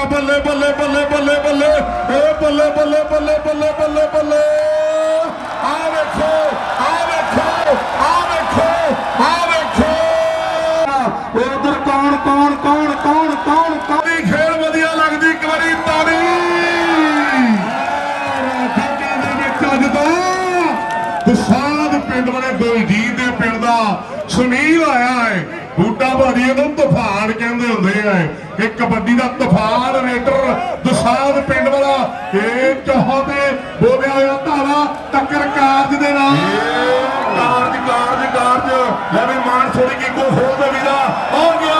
ਰੱਬਾ ਬੱਲੇ ਬੱਲੇ ਬੱਲੇ ਬੱਲੇ ਬੱਲੇ। ਏ ਬੱਲੇ ਬੱਲੇ ਬੱਲੇ ਬੱਲੇ ਬੱਲੇ ਬੱਲੇ। ਆ ਵੇਖੋ ਆ ਵੇਖੋ ਆ ਵੇਖੋ ਆ ਵੇਖੋ। ਉਧਰ ਕੌਣ ਕੌਣ ਕੌਣ ਕੌਣ ਕੌਣ? ਭਾਜੀ ਇਹਨੂੰ ਤੂਫਾਨ ਕਹਿੰਦੇ ਹੁੰਦੇ ਆ। ਇਹ ਕਬੱਡੀ ਦਾ ਤੂਫਾਨ ਰੇਡਰ ਦਸਾਦ ਪਿੰਡ ਵਾਲਾ ਇਹ ਚਾਹੋ ਤੇ ਬੋਲਿਆ ਹੋਇਆ ਧਾਰਾ ਟੱਕਰ ਕਾਰਜ ਦੇ ਨਾਲ। ਕਾਰਜ ਕਾਰਜ ਕਾਰਜ। ਲੈ ਵੀ ਮਾਨ ਛੋੜੀ ਕੀ ਕੋ ਖੋਲ ਦੇ ਵੀਰਾ ਆ ਗਿਆ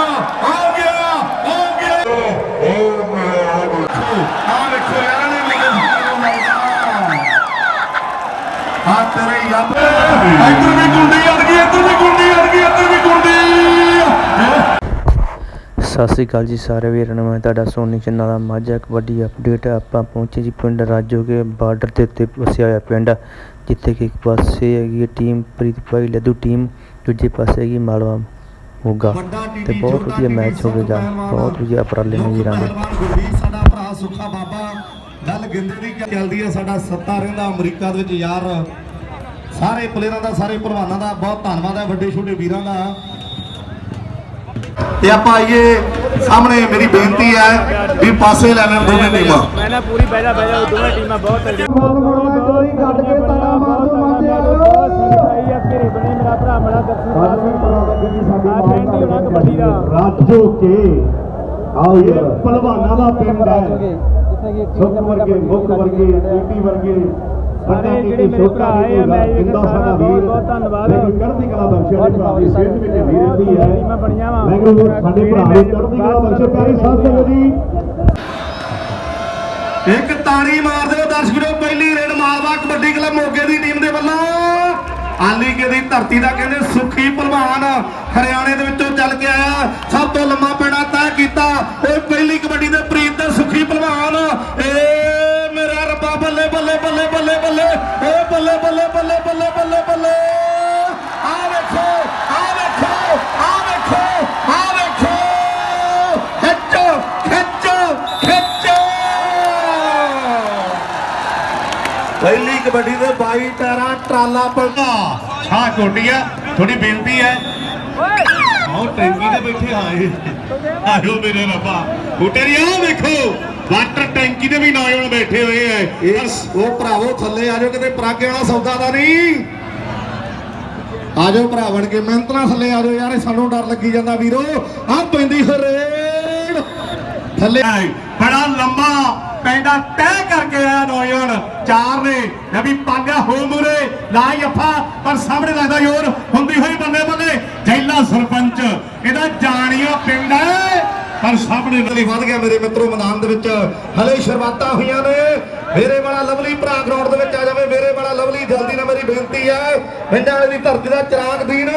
ਆ ਗਿਆ ਆ ਗਿਆ। ਆ ਵੇਖੋ ਯਾਰ ਨੇ ਮੇਰੇ ਆ ਤੇਰੇ ਯੱਬ ਇੱਧਰ ਵੀ ਗੁੰਡੀ ਸਤਿ ਸ੍ਰੀ ਅਕਾਲ ਜੀ ਸਾਰੇ ਵੀਰਾਂ ਨੂੰ ਮੈਂ ਤੁਹਾਡਾ ਸੋਨੀ ਚੰਨਾ ਦਾ ਮਾਝਾ ਕਬੱਡੀ ਅਪਡੇਟ ਆਪਾਂ ਪਹੁੰਚੇ ਜੀ ਪਿੰਡ ਰਾਜੋਗੇ ਬਾਰਡਰ ਦੇ ਉੱਤੇ ਵਸਿਆ ਹੋਇਆ ਪਿੰਡ ਜਿੱਥੇ ਕਿ ਇੱਕ ਪਾਸੇ ਹੈਗੀ ਟੀਮ ਪ੍ਰੀਤ ਭਾਈ ਲੱਦੂ ਟੀਮ ਦੂਜੇ ਪਾਸੇ ਹੈਗੀ ਮਾਲਵਾ ਮੋਗਾ। ਤੇ ਬਹੁਤ ਵਧੀਆ ਮੈਚ ਹੋਵੇਗਾ ਬਹੁਤ ਵਧੀਆ ਉਪਰਾਲੇ ਨੇ ਵੀਰਾਂ ਦੇ ਸਾਡਾ ਭਰਾ ਸੁੱਖਾ ਬਾਬਾ ਗੱਲ ਗਿੰਦੇ ਦੀ ਚੱਲਦੀ ਹੈ ਸਾਡਾ ਸੱਤਾ ਰਹਿੰਦਾ ਅਮਰੀਕਾ ਦੇ ਵਿੱਚ ਯਾਰ। ਸਾਰੇ ਪਲੇਅਰਾਂ ਦਾ ਸਾਰੇ ਪਹਿਲਵਾਨਾਂ ਦਾ ਬਹੁਤ ਧੰਨਵਾਦ ਹੈ ਵੱਡੇ ਛੋਟੇ ਵੀਰਾਂ ਦਾ। ਤੇ ਆਪਾਂ ਆਈਏ ਸਾਹਮਣੇ ਮੇਰੀ ਬੇਨਤੀ ਹੈ ਵੀ ਪਾਸੇ ਲੈ ਲੈਣ ਦੋਵੇਂ ਟੀਮਾਂ ਮੈਂ ਨਾ ਪੂਰੀ ਬਹਿਜਾ ਬਹਿਜਾ ਦੋਵੇਂ ਟੀਮਾਂ ਬਹੁਤ ਤਗੜੀਆਂ ਕੱਢ ਕੇ ਤਾੜਾ ਮਾਰ ਬਹੁਤ ਸੰਗਤਾਈ ਆ ਘੇਰੇ ਬਣੇ ਮੇਰਾ ਭਰਾ ਬੜਾ ਦਰਸ਼ਨ ਆ ਕਹਿੰਦੀ ਹੋਣਾ ਕਬੱਡੀ ਦਾ ਰਾਜੋ ਕੇ ਆਓ ਇਹ ਪਹਿਲਵਾਨਾਂ ਦਾ ਪਿੰਡ ਹੈ ਜਿੱਥੇ ਕਿ ਸੁੱਖ ਵਰਗੇ ਮੁੱਖ ਵਰਗੇ ਈਟੀ ਵਰਗੇ ਸਾਰੇ ਜਿਹੜੇ ਮੇਰੇ ਭਰਾ ਆਏ ਆ, ਮੈਂ ਇਹ ਕਿੰਦਾ ਸਾਰਾ ਸਾਡਾ ਬਹੁਤ- ਬਹੁਤ ਧੰਨਵਾਦ। ਚੜ੍ਹਦੀ ਕਲਾ ਬਖਸ਼ੇ ਵਾਲੇ ਭਰਾ ਦੀ ਸਿਹਤ ਵਿੱਚ ਵੀਰ ਦੀ ਹੈ। ਟੀਮਾਂ ਬਣੀਆਂ ਵਾਂ। ਵਾਹਿਗੁਰੂ ਸਾਡੇ ਭਰਾ ਨੂੰ ਚੜ੍ਹਦੀ ਕਲਾ ਬਖਸ਼ੇ ਪਿਆਰੀ ਸਾਧ ਸੰਗਤ ਜੀ ਇੱਕ ਤਾੜੀ ਮਾਰ ਦਿਓ ਦਰਸ਼ਕ ਪਹਿਲੀ ਰੇਡ ਮਾਲਵਾ ਕਬੱਡੀ ਕਲੱਬ ਮੋਗੇ ਦੀ ਟੀਮ ਦੇ ਵੱਲੋਂ। ਆਲੀ ਕੇ ਦੀ ਧਰਤੀ ਦਾ ਕਹਿੰਦੇ ਸੁਖੀ ਪਹਿਲਵਾਨ ਹਰਿਆਣੇ ਦੇ ਵਿੱਚੋਂ ਚੱਲ ਕੇ ਆਇਆ। ਸਭ ਤੋਂ ਲੰਮਾ ਪੈੜਾ ਤੈਅ ਕੀਤਾ। ਉਹ ਪਹਿਲੀ ਕਬੱਡੀ ਦੇ ਦੇ ਕਬੱਡੀ ਦੇ 22 ਟਾਇਰਾਂ ਟਰਾਲਾ ਪਲਟਾ। ਹਾਂ ਕੋਟੀਆ ਥੋੜੀ ਬੇਨਤੀ ਹੈ। ਆਓ ਟੈਂਕੀ ਤੇ ਬੈਠੇ ਆਏ ਆਇਓ ਮੇਰੇ ਰੱਬਾ। ਕੋਟੇਰੀ ਆਓ ਵੇਖੋ ਵਾਟਰ ਟੈਂਕੀ ਤੇ ਵੀ ਨੌਜਵਾਨ ਬੈਠੇ ਹੋਏ ਐ ਉਹ ਭਰਾਵੋ ਥੱਲੇ ਆ ਜਾਓ ਕਿਤੇ ਪਰਾਗੇ ਵਾਲਾ ਸੌਦਾ ਦਾ ਨਹੀਂ। ਆ ਜਾਓ ਭਰਾ ਬਣ ਕੇ ਮਿਹਨਤ ਨਾਲ ਥੱਲੇ ਆ ਜਾਓ ਯਾਰ ਸਾਨੂੰ ਡਰ ਲੱਗੀ ਜਾਂਦਾ ਵੀਰੋ। ਆ ਪੈਂਦੀ ਹਰੇੜ ਥੱਲੇ ਬੜਾ ਲੰਮਾ ਪੈਂਦਾ ਤੈਅ ਕਰਕੇ ਆਇਆ ਨੌਜਵਾਨ। ਚਾਰ ਨੇ ਨਵੀ ਪਾਗਾ ਹੋ ਮੂਰੇ ਲਾਈ ਅੱਫਾ, ਪਰ ਸਾਹਮਣੇ ਲੱਗਦਾ ਯੋਰ ਹੁੰਦੀ ਹੋਈ ਬੱਲੇ ਬੱਲੇ ਜੈਲਾ ਸਰਪੰਚ। ਇਹਦਾ ਜਾਣੀਓ ਪਿੰਡ ਹੈ। ਪਰ ਸਾਹਮਣੇ ਨਲੀ ਵੱਧ ਗਿਆ ਮੇਰੇ ਮਿੱਤਰੋ, ਮੈਦਾਨ ਦੇ ਵਿੱਚ ਹਲੇ ਸ਼ੁਰੂਆਤਾਂ ਹੋਈਆਂ ਨੇ। ਮੇਰੇ ਵਾਲਾ ਲਵਲੀ ਭਰਾ ਗਰਾਊਂਡ ਦੇ ਵਿੱਚ ਆ ਜਾਵੇ, ਮੇਰੇ ਵਾਲਾ ਲਵਲੀ ਜਲਦੀ ਨਾਲ ਮੇਰੀ ਬੇਨਤੀ ਹੈ, ਪਿੰਡਾਂ ਵਾਲੇ ਦੀ ਧਰਤੀ ਦਾ ਚਿਰਾਗ ਦੀਨ,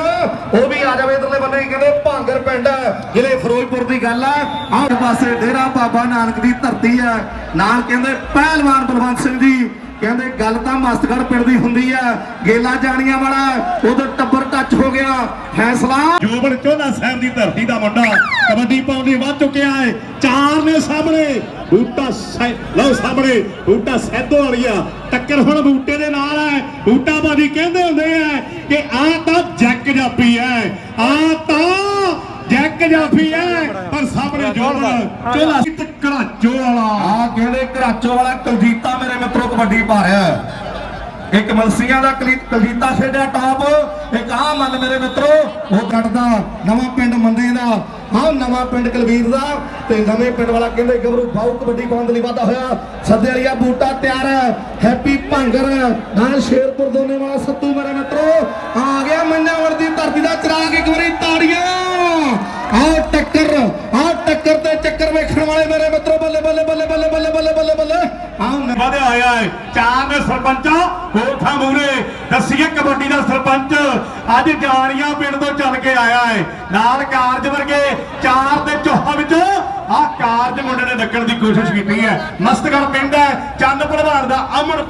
ਉਹ ਵੀ ਆ ਜਾਵੇ ਇਧਰਲੇ ਬੰਨੇ, ਕਹਿੰਦੇ ਭਾਂਗਰ ਪਿੰਡ ਜਿਹੜੇ ਫਿਰੋਜ਼ਪੁਰ ਦੀ ਗੱਲ ਹੈ। ਆਹ ਪਾਸੇ ਡੇਰਾ ਬਾਬਾ ਨਾਨਕ ਦੀ ਧਰਤੀ ਹੈ। ਨਾਲ ਕਹਿੰਦੇ ਪਹਿਲਵਾਨ ਬਲਵੰਤ ਸਿੰਘ ਜੀ ਕਹਿੰਦੇ ਗੱਲ ਤਾਂ ਮਸਤਗੜ ਪਿੰਡ ਦੀ ਹੁੰਦੀ ਆ, ਗੇਲਾ ਜਾਣੀਆਂ ਵਾਲਾ ਉਧਰ ਟੱਬਰ ਟੱਚ ਹੋ ਗਿਆ ਫੈਸਲਾ ਜੋਬਨ ਚੋਲਾ ਸਾਹਿਬ ਦੀ ਧਰਤੀ ਦਾ ਮੁੰਡਾ, ਕਬੱਡੀ ਪਾਉਂਦੀ ਵੱਧ ਚੁੱਕਿਆ ਹੈ। ਚਾਰ ਨੇ ਸਾਹਮਣੇ, ਬੂਟਾ ਲਓ ਸਾਹਮਣੇ, ਬੂਟਾ ਸੈਦੋ ਵਾਲੀਆ ਟੱਕਰ ਹੁਣ ਬੂਟੇ ਦੇ ਨਾਲ ਹੈ। ਬੂਟਾ ਬਾਦੀ ਕਹਿੰਦੇ ਹੁੰਦੇ ਆ ਕਿ ਆ ਤਾਂ ਜੱਕ ਜਾਪੀ ਹੈ। ਆ ਤਾਂ ਜੱਕ ਜਾਫੀ ਹੈ ਪਰ ਸਾਹਮਣੇ ਜੋਬਨ ਚੋਲਾ ਘਰਾਚੋ ਵਾਲਾ। ਆ ਕਹਿੰਦੇ ਘਰਾਚੋ ਵਾਲਾ ਕੁਲਜੀਤਾ ਮੇਰੇ ਮਿੱਤਰੋ ਕਬੱਡੀ ਪਾ ਰਿਹਾ ਇੱਕ ਮਲਸੀਆਂ ਦਾ ਕਲੀ- ਕਲਜੀਤਾ ਖੇਡਿਆ ਟਾਪ ਇੱਕ ਆ ਮੰਨ ਮੇਰੇ ਮਿੱਤਰੋ। ਉਹ ਕੱਢਦਾ ਨਵਾਂ ਪਿੰਡ ਮੰਦੇ ਦਾ। ਆਹ ਨਵਾਂ ਪਿੰਡ ਕਲਵੀਰ ਦਾ ਤੇ ਨਵੇਂ ਪਿੰਡ ਵਾਲਾ ਕਹਿੰਦੇ ਗੱਭਰੂ ਬਾਹੂ ਕਬੱਡੀ ਪਾਉਣ ਦੇ ਲਈ ਵਾਧਾ ਹੋਇਆ। ਸੱਦੇ ਵਾਲੀਆ ਬੂਟਾ ਤਿਆਰ ਹੈ। ਹੈਪੀ ਭੰਗਰ ਨਾਲ ਸ਼ੇਰਪੁਰ ਦੋਨੇ ਵਾਲਾ ਸੱਤੂ ਮੇਰੇ ਮਿੱਤਰੋ। ਆ ਗਿਆ ਮੰਨਾਵਰ ਧਰਤੀ ਦਾ ਚਿਰਾਗ ਇੱਕ ਵਾਰੀ ਤਾੜੀਆਂ। ਆਹ ਟੱਕਰ ਆਹ ਟੱਕਰ ਤੇ ਚੱਕਰ ਵੇਖਣ ਵਾਲੇ ਮੇਰੇ ਮਿੱਤਰੋ ਬੱਲੇ ਬੱਲੇ ਬੱਲੇ ਬੱਲੇ ਬੱਲੇ ਬੱਲੇ ਬੱਲੇ ਬੱਲੇ। ਆਹ ਵਧਿਆ ਹੋਇਆ ਹੈ ਚਾਰ ਨੇ ਸਰਪੰਚਾਂ ਹੋਠਾਂ ਮੂਰੇ ਦੱਸੀਏ ਕਬੱਡੀ ਦਾ ਸਰਪੰਚ ਅੱਜ ਜਾਣੀਆਂ ਪਿੰਡ ਤੋਂ ਚੱਲ ਕੇ ਆਇਆ ਹੈ ਨਾਲ ਕਾਰਜ ਵਰਗੇ ਚਾਰ ਤੇ ਚੌਹਾਂ ਵਿੱਚੋਂ ਆਹ ਕਾਰਜ ਮੁੰਡੇ ਨੇ ਡੱਕਣ ਦੀ ਕੋਸ਼ਿਸ਼ ਕੀਤੀ ਹੈ ਮਸਤਗੜ ਪਿੰਡ ਹੈ ਚੰਦ ਭਲਵਾਨ ਦਾ ਅਮਨ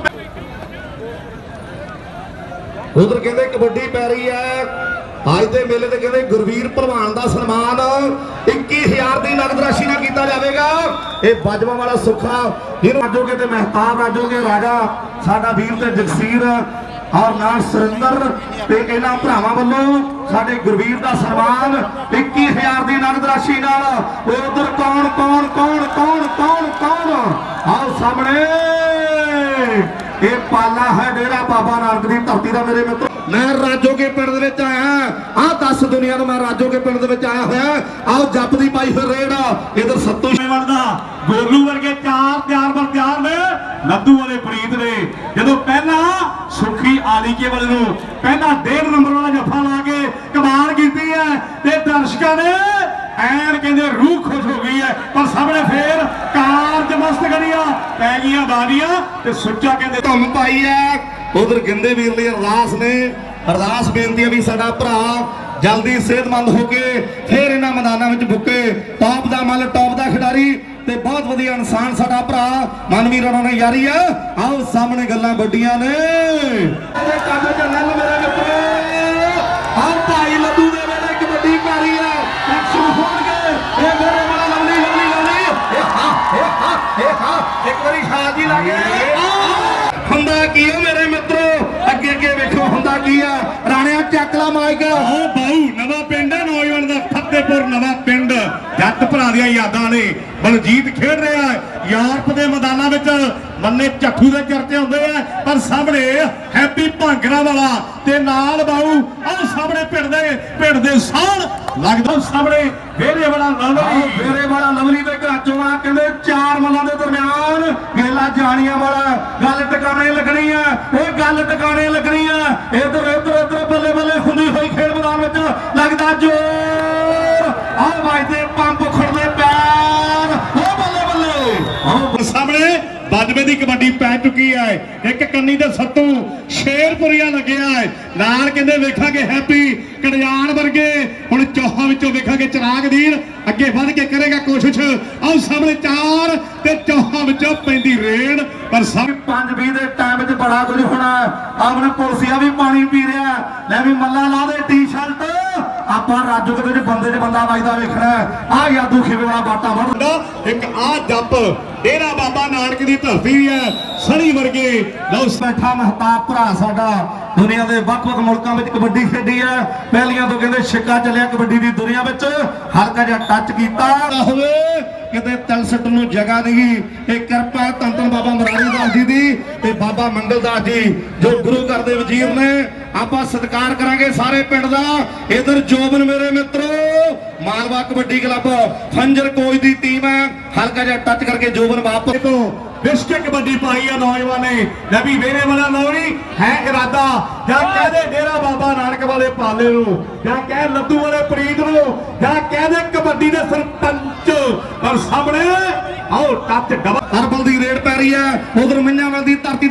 ਉਧਰ ਕਹਿੰਦੇ ਕਬੱਡੀ ਪੈ ਰਹੀ ਹੈ। ਅੱਜ ਦੇ ਮੇਲੇ ਤੇ ਕਹਿੰਦੇ ਗੁਰਵੀਰ ਭਲਵਾਨ ਦਾ ਸਨਮਾਨ 21000 ਦੀ ਨਗਦ ਰਾਸ਼ੀ ਨਾਲ ਕੀਤਾ ਜਾਵੇਗਾ। ਇਹ ਬਾਜਵਾ ਵਾਲਾ ਸੁੱਖਾ ਇਹਨੂੰ ਰਾਜੋਗੇ ਤੇ ਮਹਿਤਾਬ ਰਾਜੋਗੇ ਰਾਜਾ, ਸਾਡਾ ਵੀਰ ਤੇ ਜਗਸੀਰ ਔਰ ਨਾਲ ਸੁਰਿੰਦਰ ਤੇ ਇਹਨਾਂ ਭਰਾਵਾਂ ਵੱਲੋਂ ਸਾਡੇ ਗੁਰਵੀਰ ਦਾ ਸਨਮਾਨ 21000 ਦੀ ਨਗਦ ਰਾਸ਼ੀ ਨਾਲ। ਉਧਰ ਕੌਣ ਕੌਣ ਕੌਣ ਕੌਣ ਕੌਣ ਕੌਣ? ਆਓ ਸਾਹਮਣੇ। ਇਹ ਪਾਲਾ ਹੈ ਡੇਰਾ ਬਾਬਾ ਨਾਨਕ ਦੀ ਧਰਤੀ ਦਾ ਮੇਰੇ ਮਿੱਤਰ। ਮੈਂ ਰਾਜੋਗੇ ਪਿੰਡ ਦੇ ਵਿੱਚ ਆਇਆ। ਆ ਦੱਸ ਦੁਨੀਆ ਨੂੰ ਮੈਂ ਰਾਜੋਗੇ ਪਿੰਡ ਦੇ ਵਿੱਚ ਆਇਆ ਹੋਇਆ। ਆਓ ਜੱਪ ਪਾਈ ਫਿਰ ਰੇਡ, ਇਧਰ ਸੱਤੂ ਬਣਦਾ ਗੋਲੂ ਵਰਗੇ ਚਾਰ ਤਿਆਰ ਬਰ ਤਿਆਰ ਨੇ ਲੱਦੂ ਵਾਲੇ ਪ੍ਰੀਤ ਨੇ। ਜਦੋਂ ਪਹਿਲਾਂ ਸੁਖੀ ਆਲੀਕੇ ਵਾਲੇ ਨੂੰ ਪਹਿਲਾਂ ਡੇਢ ਨੰਬਰ ਵਾਲਾ ਜੱਫਾ ਲਾ ਕੇ ਕਮਾਲ ਕੀਤੀ ਹੈ, ਤੇ ਦਰਸ਼ਕਾਂ ਨੇ ਐਨ ਕਹਿੰਦੇ ਰੂਹ ਖੁਸ਼ ਹੋ ਗਈ ਹੈ। ਪਰ ਸਾਹਮਣੇ ਫੇਰ ਕਾਰਜ ਮਸਤ ਗੜੀਆਂ ਪੈ ਗਈਆਂ ਬਾਦੀਆਂ ਤੇ ਸੁੱਚਾ ਕਹਿੰਦੇ, ਧੁੰਮ ਪਾਈ ਹੈ। ਉਧਰ ਗਿੰਦੇ ਵੀਰ ਲਈ ਅਰਦਾਸ ਨੇ। ਅਰਦਾਸ ਬੇਨਤੀ ਹੈ ਵੀ ਸਾਡਾ ਭਰਾ ਜਲਦੀ ਸਿਹਤਮੰਦ ਹੋ ਕੇ ਫੇਰ ਇਹਨਾਂ ਮੈਦਾਨਾਂ ਵਿੱਚ ਬੁੱਕੇ। ਟੌਪ ਦਾ ਮੱਲ, ਟੌਪ ਦਾ ਖਿਡਾਰੀ ਤੇ ਬਹੁਤ ਵਧੀਆ ਇਨਸਾਨ ਸਾਡਾ ਭਰਾ। ਮਨਵੀਰ ਉਹਨਾਂ ਨਾਲ ਯਾਰੀ ਆ। ਆਓ ਸਾਹਮਣੇ ਗੱਲਾਂ ਵੱਡੀਆਂ ਨੇ। ਕੰਮ ਚ ਨੱਲ ਮੇਰੇ ਮਿੱਤਰੋ ਆਹ ਭਾਈ ਲੱਡੂ ਦੇ ਵੇਲੇ ਕਬੱਡੀ ਕਾਰੀ ਆ। ਐਕਸ਼ਨ ਹੋਣਗੇ ਇਹ ਮੇਰੇ ਵਾਲਾ ਲਵਲੀ ਲਵਲੀ ਲਵਲੀ ਇਹ ਹਾਂ ਇਹ ਹਾਂ ਇਹ ਹਾਂ। ਇੱਕ ਵਾਰੀ ਸ਼ਾਦੀ ਲੱਗੇ ਹੁੰਦਾ ਕੀ ਆ ਮੇਰੇ ਮਿੱਤਰੋ? ਅੱਗੇ ਅੱਗੇ ਵੇਖੋ, ਹੁੰਦਾ ਕੀ ਆ? ਰਾਣਿਆ, ਚੱਕ ਲਾ ਮਾਈਕ ਉਹ ਬਾਊ, ਨਵਾਂ ਪਿੰਡ ਹੈ ਨੌਜਵਾਨ ਦਾ ਫਤਿਹਪੁਰ, ਨਵਾਂ ਪਿੰਡ। ਜੱਟ ਭਰਾ ਦੀਆਂ ਯਾਦਾਂ ਨੇ। ਬਲਜੀਤ ਖੇਡ ਰਿਹਾ ਹੈ। ਯੂਰਪ ਦੇ ਮੈਦਾਨਾਂ ਵਿੱਚ ਮੰਨੇ ਝੱਖੂ ਦੇ ਚਰਚੇ ਹੁੰਦੇ ਆ, ਪਰ ਸਾਹਮਣੇ ਹੈਪੀ ਭਾਂਗਰਾ ਵਾਲਾ ਤੇ ਨਾਲ ਬਾਊ ਉਹ ਸਾਹਮਣੇ ਪਿੰਡ ਦੇ ਪਿੰਡ ਦੇ ਸਾਲ ਲੱਗਦਾ ਸਾਹਮਣੇ ਵੇਰੇ ਵਾਲਾ ਲਵਲੀ। ਫੇਰੇ ਵਾਲਾ ਲਵਲੀ ਦੇ ਘਰ ਚੋਂ ਆ, ਕਹਿੰਦੇ ਚਾਰ ਮਲਾਂ ਦੇ ਦਰਮਿਆਨ ਗੇਲਾ ਜਾਣੀਆਂ ਵਾਲਾ, ਗੱਲ ਟਿਕਾਣੇ ਲੱਗਣੀ ਆ, ਇਹ ਗੱਲ ਟਿਕਾਣੇ ਲੱਗਣੀ ਆ। ਇਧਰ ਇਧਰ ਇਧਰ ਬੱਲੇ ਬੱਲੇ ਹੁੰਦੀ ਹੋਈ ਖੇਡ ਮੈਦਾਨ ਵਿੱਚ ਲੱਗਦਾ ਜੋ ਆਹ ਵੱਜਦੇ ਪੰਪ ਖੜਦੇ ਪੈਰ ਉਹ ਬੱਲੇ ਬੱਲੇ ਆਹ ਸਾਹਮਣੇ ਬਾਜਵੇ ਦੀ ਕਬੱਡੀ ਪੈ ਚੁੱਕੀ ਹੈ। ਇੱਕ ਕੰਨੀ ਤੇ ਸੱਤੂ ਸ਼ੇਰਪੁਰੀਆ ਲੱਗਿਆ ਹੈ। ਨਾਲ ਕਹਿੰਦੇ ਵੇਖਾਂਗੇ ਹੈਪੀ ਕੜਿਆਣ ਵਰਗੇ। ਹੁਣ ਚੌਹਾਂ ਵਿੱਚੋਂ ਵੇਖਾਂਗੇ ਚਿਰਾਗ ਅੱਗੇ ਵੱਧ ਕੇ ਕਰੇਗਾ ਕੋਸ਼ਿਸ਼। ਆਹ ਸਾਹਮਣੇ ਚਾਰ ਤੇ ਚੌਹਾਂ ਵਿੱਚੋਂ ਪੈਂਦੀ ਰੇਡ। ਪਰ ਸਭ 5:20 ਦੇ ਟਾਈਮ ਚ ਬੜਾ ਕੁਝ ਹੋਣਾ। ਆਪਣੇ ਪੁਲਸੀਆ ਵੀ ਪਾਣੀ ਪੀ ਰਿਹਾ। ਲੈ ਵੀ ਮੱਲਾ ਲਾ ਦੇ ਟੀ-ਸ਼ਰਟ ਆਪਾਂ ਰਾਜੂ ਕਿਤੇ ਚ ਬੰਦੇ 'ਚ ਬੰਦਾ ਵੱਜਦਾ ਵੇਖਣਾ ਆ ਯਾਦੂ ਖਿਵੇ ਵਾਲਾ ਬਾਟਾ ਵੜ ਇੱਕ ਆ ਜੱਪ ਡੇਰਾ ਬਾਬਾ ਨਾਨਕ ਦੀ ਧਰਤੀ ਵੀ ਹੈ, ਸਣੀ ਵਰਗੇ। ਲਓ ਬੈਠਾ ਮਹਤਾਬ ਭਰਾ ਸਾਡਾ। ਦੁਨੀਆ ਦੇ ਵੱਖ-ਵੱਖ ਮੁਲਕਾਂ ਵਿੱਚ ਕਬੱਡੀ ਖੇਡੀ ਹੈ। ਪਹਿਲੀਆਂ ਤੋਂ ਕਹਿੰਦੇ ਛਿੱਕਾ ਚੱਲਿਆ ਕਬੱਡੀ ਦੀ ਦੁਨੀਆ ਵਿੱਚ। ਹਲਕਾ ਜਿਹਾ ਟੱਚ ਕੀਤਾ। ਹੋਵੇ ਕਿਤੇ ਤਲਸਟ ਨੂੰ ਜਗ੍ਹਾ ਨਹੀਂ। ਇਹ ਕਿਰਪਾ ਧੰਨ ਧੰਨ ਬਾਬਾ ਮਰਾਰੀ ਦਾਸ ਜੀ ਦੀ ਤੇ ਬਾਬਾ ਮੰਗਲ ਦਾਸ ਜੀ, ਜੋ ਗੁਰੂ ਘਰ ਦੇ ਵਜ਼ੀਰ ਨੇ। ਆਪਾਂ ਸਤਿਕਾਰ ਕਰਾਂਗੇ ਸਾਰੇ ਪਿੰਡ ਦਾ। ਇਧਰ ਜੋਬਨ ਮੇਰੇ ਮਿੱਤਰੋ ਮਾਲਵਾ ਕਬੱਡੀ ਕਲੱਬ ਫੰਜਰ ਕੋਚ ਦੀ ਟੀਮ ਹੈ। ਹਲਕਾ ਜਿਹਾ ਟੱਚ ਕਰਕੇ ਜੋਬਨ ਵਾਪਸ। ਤੋਂ ਵਿਸ਼ਕੇ ਕਬੱਡੀ ਪਾਈ ਆ ਨੌਜਵਾਨ। ਨੇ ਨਬੀ ਵੇਰੇ ਵਾਲਾ ਨੌਰੀ ਹੈ ਇਰਾਦਾ। ਜਾਂ ਕਹਦੇ ਡੇਰਾ ਬਾਬਾ ਨਾਨਕ ਵਾਲੇ ਪਾਲੇ ਨੂੰ। ਜਾਂ ਕਹਿ ਲੱਦੂ ਵਾਲੇ ਪ੍ਰੀਤ ਨੂੰ। ਜਾਂ ਕਹਦੇ ਕਬੱਡੀ ਦੇ ਸਰਪੰਚ। ਪਰ ਸਾਹਮਣੇ ਆਓ ਟੱਚ ਡਬਲ। ਹਰਬਲ ਦੀ ਰੇਡ ਪੈ ਰਹੀ ਹੈ। ਉਧਰ ਮੰਨਿਆਵਾਲ ਦੀ ਧਰਤੀ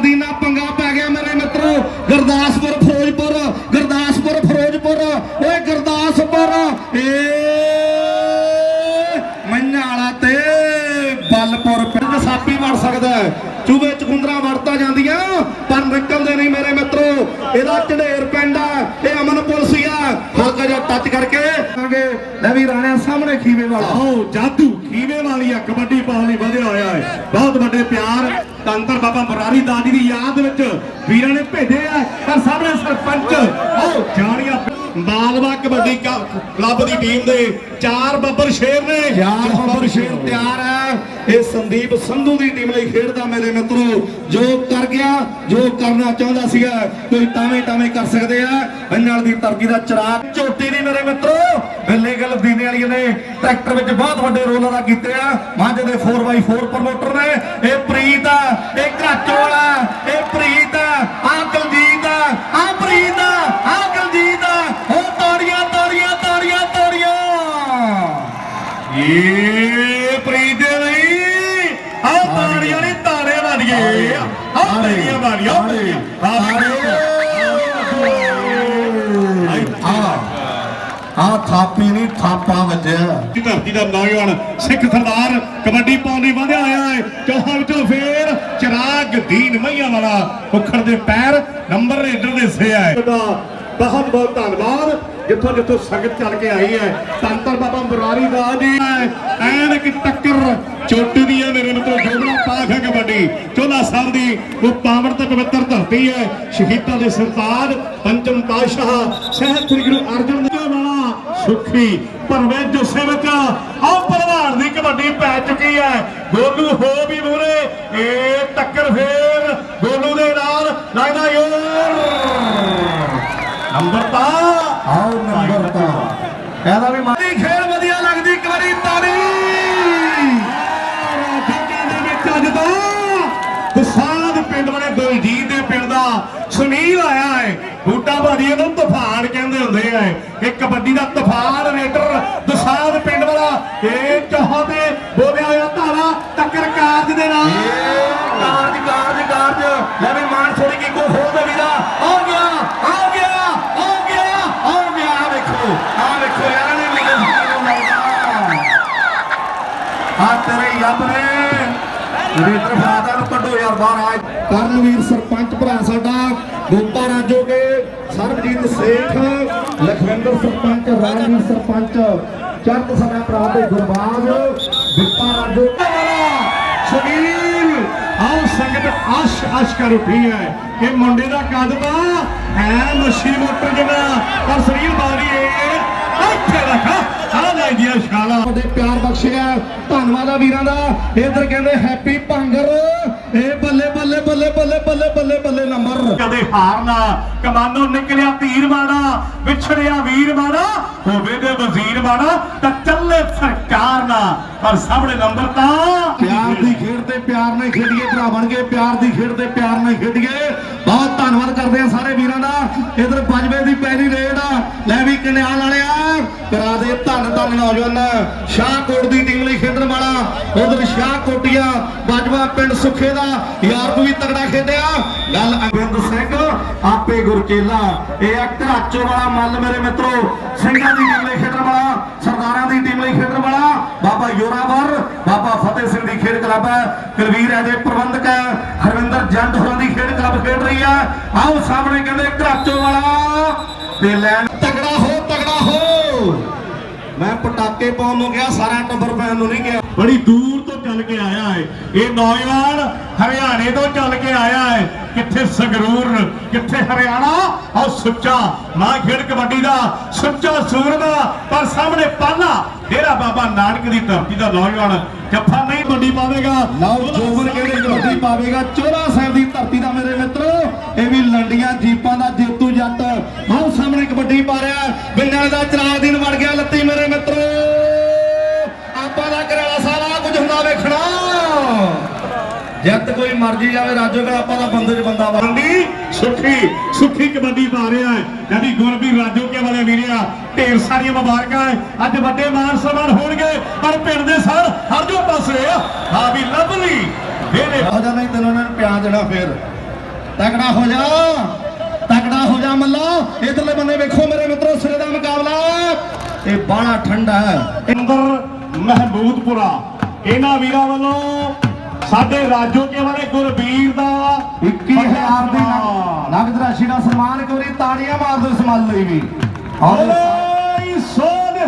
ਦੀ ਨਾ ਪੰਗਾ ਪੈ ਗਿਆ ਮੇਰੇ ਮਿੱਤਰੋ ਗੁਰਦਾਸਪੁਰ ਫਿਰੋਜ਼ਪੁਰ ਗੁਰਦਾਸਪੁਰ ਫਿਰੋਜ਼ਪੁਰ ਓਏ ਗੁਰਦਾਸਪੁਰ ਏ ਮੰਨਿਆਲਾ ਤੇ ਬਲਪੁਰ ਪਿੰਡ ਸਾਪੀ ਵੜ ਸਕਦਾ ਹੈ। ਚੂਹੇ ਚਕੁੰਦਰਾ ਵੜਤਾ ਜਾਂਦੀਆਂ ਪਰ ਨਿਕਲਦੇ ਨਹੀਂ ਮੇਰੇ ਮਿੱਤਰੋ ਇਹਦਾ ਝੜੇਰ ਪਿੰਡ ਆ ਇਹ ਅਮਨ ਪੁਲਸੀਆ ਹਲਕਾ ਜਿਹਾ ਟੱਚ ਕਰਕੇ ਆਗੇ ਲੈ ਵੀ ਰਾਣਿਆ ਸਾਹਮਣੇ ਖੀਵੇ ਵਾਲਾ। ਆਓ ਜਾਦੂ। ਖੀਵੇ ਵਾਲੀਆ ਕਬੱਡੀ ਪਾਉਣ ਲਈ ਵਧਿਆ ਹੋਇਆ ਹੈ। ਬਹੁਤ ਵੱਡੇ ਪਿਆਰ। ਤੰਤਰ ਬਾਬਾ ਮਰਾਰੀ ਜੀ ਦੀ ਯਾਦ ਵਿੱਚ ਵੀਰਾਂ ਨੇ ਭੇਜੇ ਆ। ਪਰ ਸਾਹਮਣੇ ਸਰਪੰਚ ਆਓ ਜਾਣੀਆਂ। ਮਾਲਵਾ ਕਬੱਡੀ ਕਲੱਬ ਦੀ ਟੀਮ ਦੇ ਚਾਰ ਬੱਬਰ ਸ਼ੇਰ ਨੇ। ਯਾਰ ਬੱਬਰ ਸ਼ੇਰ। ਤਿਆਰ ਹੈ। ਇਹ ਸੰਦੀਪ ਸੰਧੂ ਦੀ ਟੀਮ ਲਈ ਖੇਡਦਾ ਮੇਰੇ ਮਿੱਤਰੋ। ਜੋ ਕਰ ਗਿਆ, ਜੋ ਕਰਨਾ ਚਾਹੁੰਦਾ ਸੀਗਾ, ਕੋਈ ਟਾਵੇਂ ਟਾਵੇਂ ਕਰ ਸਕਦੇ ਆ। ਬੰਨਲ ਦੀ ਧਰਤੀ ਦਾ ਚਿਰਾਗ ਝੋਟੀ ਨਹੀਂ ਮੇਰੇ ਮਿੱਤਰੋ। ਬਿੱਲੇ ਗੱਲ ਦੀਨੇ ਵਾਲੀਆਂ ਨੇ ਟਰੈਕਟਰ ਵਿੱਚ ਬਹੁਤ ਵੱਡੇ ਰੋਲ ਅਦਾ ਕੀਤੇ ਆ। ਮਾਝੇ ਦੇ 4x4 ਪ੍ਰਮੋਟਰ ਨੇ। ਇਹ ਪ੍ਰੀਤ ਆ, ਇਹ ਘਾਚੋ ਵਾਲਾ ਇਹ ਪ੍ਰੀਤ ਆ ਆ ਕੁਲਜੀਤ ਆ ਆ ਪ੍ਰੀਤ ਆ ਆ ਕੁਲਜੀਤ ਆ। ਉਹ ਤਾੜੀਆਂ ਤਾੜੀਆਂ ਤਾੜੀਆਂ, ਤੋੜੀਆਂ। ਇਹ ਪ੍ਰੀਤ ਦੇ ਨਹੀਂ ਆ ਤਾੜੀਆਂ ਨੇ ਤਾੜੇ ਵਾਲੀਏ ਆ ਤਾੜੀਆਂ ਆ ਥਾਪੀ ਨਹੀਂ ਥਾਪਾ ਵੱਜਿਆ ਧਰਤੀ ਦਾ ਨੌਜਵਾਨ ਸਿੱਖ ਸਰਦਾਰ ਕਬੱਡੀ ਪਾਉਣ ਲਈ ਵਧਿਆ ਹੋਇਆ ਹੈ। ਚੌਹਾਂ ਵਿੱਚੋਂ ਫੇਰ ਚਿਰਾਗ ਦੀਨ ਮਈਆਂ ਵਾਲਾ ਉਖੜ ਦੇ ਪੈਰ, ਨੰਬਰ ਰੇਡਰ ਦੇ ਸੇ ਹੈ। ਬਹੁਤ ਬਹੁਤ ਧੰਨਵਾਦ। ਜਿੱਥੋਂ ਜਿੱਥੋਂ ਸੰਗਤ ਚੱਲ ਕੇ ਆਈ ਹੈ ਤੰਤਰ ਬਾਬਾ ਮੁਰਾਰੀ ਦਾ ਜੀ ਐਨ ਇੱਕ ਟੱਕਰ, ਚੋਟੀ ਦੀ ਹੈ ਮੇਰੇ ਮਿੱਤਰੋ ਜੋਗਣਾ ਪਾਕ ਹੈ ਕਬੱਡੀ। ਚੋਲਾ ਸਾਹਿਬ ਦੀ ਉਹ ਪਾਵਨ ਤੇ ਪਵਿੱਤਰ ਧਰਤੀ ਹੈ, ਸ਼ਹੀਦਾਂ ਦੇ ਸਰਤਾਜ ਪੰਚਮ ਪਾਤਸ਼ਾਹ, ਸਹਿਬ ਸ੍ਰੀ ਗੁਰੂ ਅਰਜਨ ਦੇਵ ਵਾਲਾ ਸੁਖੀ ਭਰਵੇਂ ਜੁੱਸੇ ਵਿੱਚ ਆਹ ਪਹਿਲਵਾਨ ਦੀ ਕਬੱਡੀ ਪੈ ਚੁੱਕੀ ਹੈ। ਗੋਲੂ ਹੋ ਵੀ ਮੂਰੇ, ਇਹ ਟੱਕਰ ਫੇਰ ਗੋਲੂ ਦੇ ਨਾਲ, ਲੱਗਦਾ ਯੋਰ। ਨੰਬਰ ਤਾਂ। ਆਓ ਨੰਬਰ ਤਾਂ। ਇਹਦਾ ਵੀ ਮਾਰੀ ਖੇਡ ਵਧੀਆ ਲੱਗਦੀ ਇੱਕ ਵਾਰੀ ਤਾੜੀ। ਰਾਜਿਆਂ ਦੇ ਵਿੱਚ ਅੱਜ ਤਾਂ ਦਸਾਦ ਪਿੰਡ ਵਾਲੇ ਦਲਜੀਤ ਦੇ ਪਿੰਡ ਦਾ ਸੁਨੀਲ ਆਇਆ ਹੈ। ਬੂਟਾ ਭਾਜੀ ਇਹਨੂੰ ਤੂਫਾਨ ਕਹਿੰਦੇ ਹੁੰਦੇ ਆ। ਇਹ ਕਬੱਡੀ ਦਾ ਤੂਫਾਨ ਰੇਡਰ ਦਸਾਦ ਪਿੰਡ ਵਾਲਾ। ਇਹ ਚਾਹਾਂ ਤੇ ਬੋਲਿਆ ਹੋਇਆ ਧਾਰਾ ਟੱਕਰ ਕਾਰਜ ਦੇ ਨਾਲ। ਕਾਰਜ ਕਾਰਜ ਕਾਰਜ। ਲੈ ਵੀ ਮਾਨ ਛੋੜੀ ਕੀ ਕੋ ਖੋਲ ਦੇ ਵੀਰਾ ਆ ਗਿਆ ਆ ਗਿਆ ਆ ਗਿਆ ਆ ਗਿਆ ਆ ਵੇਖੋ ਆ ਵੇਖੋ ਯਾਰ ਨੇ ਮੇਰੇ ਆ ਤੇਰੇ ਯੱਬ ਨੇ। ਰੀਡਰ ਨੂੰ ਕੱਢੋ ਯਾਰ, ਬਾਹਰ ਆ। ਕਰਨਵੀਰ ਸਰਪੰਚ ਭਰਾ ਸਾਡਾ, ਗੋਪਾ ਰਾਜੋਗੇ, ਸਰਬਜੀਤ ਸੇਠ, ਲਖਵਿੰਦਰ ਸਰਪੰਚ ਰਾਜਵੀਰ ਸਰਪੰਚ ਚਰਤ ਸਾਡਾ ਭਰਾ ਦੇ ਗੁਰਬਾਜ ਵਿਪਾ ਰਾਜੋ ਸੁਨੀਲ। ਆਓ ਸੰਗਤ ਆਸ਼ ਆਸ਼ ਕਰ ਉੱਠੀ ਹੈ ਕਿ ਮੁੰਡੇ ਦਾ ਕੱਦ ਹੈ ਮੱਛੀ ਮੋਟਰ ਜਿਹਾ। ਪਰ ਸਰੀਰ ਬਾਰੀ ਹੈ ਇੱਥੇ ਰੱਖਾ ਆ ਲੈ ਗਿਆ ਸ਼ਾਲਾ ਵੱਡੇ ਪਿਆਰ ਬਖਸ਼ਿਆ ਧੰਨਵਾਦ ਆ ਵੀਰਾਂ ਦਾ। ਇਧਰ ਕਹਿੰਦੇ ਹੈਪੀ ਭੰਗਰ। ਇਹ ਬੱਲੇ ਬੱਲੇ ਬੱਲੇ ਬੱਲੇ ਬੱਲੇ ਬੱਲੇ ਬੱਲੇ ਨੰਬਰ। ਕਦੇ ਹਾਰਨਾ ਕਮਾਨੋ ਨਿਕਲਿਆ ਤੀਰ ਮਾੜਾ, ਵਿਛੜਿਆ ਵੀਰ ਮਾੜਾ, ਹੋਵੇ ਦੇ ਵਜ਼ੀਰ ਮਾੜਾ, ਤਾਂ ਚੱਲੇ ਸਰਕਾਰ ਨਾ। ਪਰ ਸਾਹਮਣੇ ਨੰਬਰ ਤਾਂ ਪਿਆਰ ਦੀ ਖੇਡ ਤੇ ਪਿਆਰ ਨਾਲ ਖੇਡੀਏ, ਭਰਾ ਬਣ ਕੇ ਪਿਆਰ ਦੀ ਖੇਡ ਤੇ ਪਿਆਰ ਨਾਲ ਖੇਡੀਏ। ਬਹੁਤ ਧੰਨਵਾਦ ਕਰਦੇ ਆ ਸਾਰੇ ਵੀਰਾਂ ਦਾ। ਇਧਰ ਪੰਜਵੇਂ ਦੀ ਪਹਿਲੀ ਰੇਡ ਆ। ਲੈ ਵੀ ਕਨਿਆਲ ਵਾਲਿਆ। ਕਰਾ ਦੇ ਧੰਨ ਧੰਨ ਨੌਜਵਾਨ, ਸ਼ਾਹਕੋਟ ਦੀ ਟੀਮ ਲਈ ਖੇਡਣ ਵਾਲਾ। ਉਧਰ ਸ਼ਾਹਕੋਟੀਆ, ਬਾਜਵਾ ਪਿੰਡ ਸੁੱਖੇ ਦਾ। ਯਾਰ ਵੀ ਤਗੜਾ ਖੇਡਿਆ। ਗੱਲ ਅਗਿੰਦ ਸਿੰਘ, ਆਪੇ ਗੁਰਚੇਲਾ। ਇਹ ਆ ਘਰਾਚੋ ਵਾਲਾ ਮੱਲ ਮੇਰੇ ਮਿੱਤਰੋ। ਸਿੰਘਾਂ ਦੀ ਟੀਮ ਲਈ ਖੇਡਣ ਵਾਲਾ। ਸਰਦਾਰਾਂ ਦੀ ਟੀਮ ਲਈ ਖੇਡਣ ਵਾਲਾ ਬਾਬਾ ਯੋਰਾਵਰ ਬਾਬਾ ਫਤਿਹ ਸਿੰਘ ਦੀ ਖੇਡ ਕਲੱਬ ਹੈ। ਕੁਲਵੀਰ ਹੈ ਦੇ ਪ੍ਰਬੰਧਕ ਹੈ। ਹਰਵਿੰਦਰ ਜੰਡ ਹੋਰਾਂ ਦੀ ਖੇਡ ਕਲੱਬ ਖੇਡ ਰਹੀ ਹੈ। ਆਓ ਸਾਹਮਣੇ ਕਹਿੰਦੇ ਘਰਾਚੋ ਵਾਲਾ ਤੇ ਲੈਣ ਤਗੜਾ ਹੋ ਤਗੜਾ ਹੋ। ਮੈਂ ਪਟਾਕੇ ਪਾਉਣ ਨੂੰ ਗਿਆ ਸਾਰਾ ਟੱਬਰ ਪੈਣ ਨੂੰ ਨਹੀਂ ਗਿਆ। ਬੜੀ ਦੂਰ ਤੋਂ ਚੱਲ ਕੇ ਆਇਆ ਹੈ ਇਹ ਨੌਜਵਾਨ ਹਰਿਆਣੇ ਤੋਂ ਚੱਲ ਕੇ ਆਇਆ ਹੈ ਕਿੱਥੇ ਸੰਗਰੂਰ ਕਿੱਥੇ ਹਰਿਆਣਾ? ਔਰ ਸੁੱਚਾ। ਮਾਂ ਖੇਡ ਕਬੱਡੀ ਦਾ ਸੁੱਚਾ ਸੂਰਮਾ ਪਰ ਸਾਹਮਣੇ ਪਾਲਾ। ਡੇਰਾ ਬਾਬਾ ਨਾਨਕ ਦੀ ਧਰਤੀ ਦਾ ਨੌਜਵਾਨ ਜੱਫਾ ਨਹੀਂ ਮੰਡੀ ਪਾਵੇਗਾ। ਲਓ ਜੋਬਨ ਕਹਿੰਦੇ ਕਬੱਡੀ ਪਾਵੇਗਾ ਚੋਲਾ ਸਾਹਿਬ ਦੀ ਧਰਤੀ ਦਾ ਮੇਰੇ ਮਿੱਤਰੋ। ਇਹ ਵੀ ਲੰਡੀਆਂ ਜੀਪਾਂ ਦਾ ਜੇਤੂ ਜੱਟ। ਆਓ ਸਾਹਮਣੇ ਕਬੱਡੀ ਪਾ ਰਿਹਾ। ਬਿੰਨਾਂ ਦਾ ਚਰਾ ਮਰਜ਼ੀ ਜਾਵੇ ਰਾਜੋ ਕੋਲ ਆਪਾਂ ਦਾ ਬੰਦੇ 'ਚ ਬੰਦਾ ਵਾ। ਬੰਦੀ ਸੁੱਖੀ ਸੁੱਖੀ ਕਬੱਡੀ ਪਾ ਰਿਹਾ ਹੈ। ਜਦੀ ਗੁਰਬੀਰ ਰਾਜੋ ਕੇ ਵਾਲੇ ਵੀਰਿਆ ਢੇਰ ਸਾਰੀਆਂ ਮੁਬਾਰਕਾਂ ਹੈ। ਅੱਜ ਵੱਡੇ ਮਾਨ ਸਨਮਾਨ ਹੋਣਗੇ ਪਰ ਪਿੰਡ ਦੇ ਸਰ ਹਰ ਜੋ ਪਾਸੇ ਆ ਹਾਂ ਵੀ ਲਵਲੀ ਇਹਨੇ ਹੋ ਜਾ ਨਹੀਂ ਤੈਨੂੰ ਇਹਨਾਂ ਨੂੰ ਪਿਆ ਦੇਣਾ ਫੇਰ। ਤਕੜਾ ਹੋ ਜਾ ਤਕੜਾ ਹੋ ਜਾ ਮੱਲਾ। ਇਧਰਲੇ ਬੰਨੇ ਵੇਖੋ ਮੇਰੇ ਮਿੱਤਰੋ ਸਿਰੇ ਦਾ ਮੁਕਾਬਲਾ। ਇਹ ਬਾਣਾ ਠੰਡਾ ਹੈ। ਇੰਦਰ ਮਹਿਮੂਦਪੁਰਾ ਇਹਨਾਂ ਵੀਰਾਂ ਵੱਲੋਂ ਸਾਡੇ ਰਾਜੋਕੇ ਵਾਲੇ ਗੁਰਬੀਰ ਦਾ 21000 ਦੀ ਨਗ- ਨਗਦ ਰਾਸ਼ੀ ਦਾ ਸਨਮਾਨ ਕਰੀ ਤਾੜੀਆਂ ਮਾਰ ਦਿਓ ਇਸ ਮੱਲ ਲਈ ਵੀ।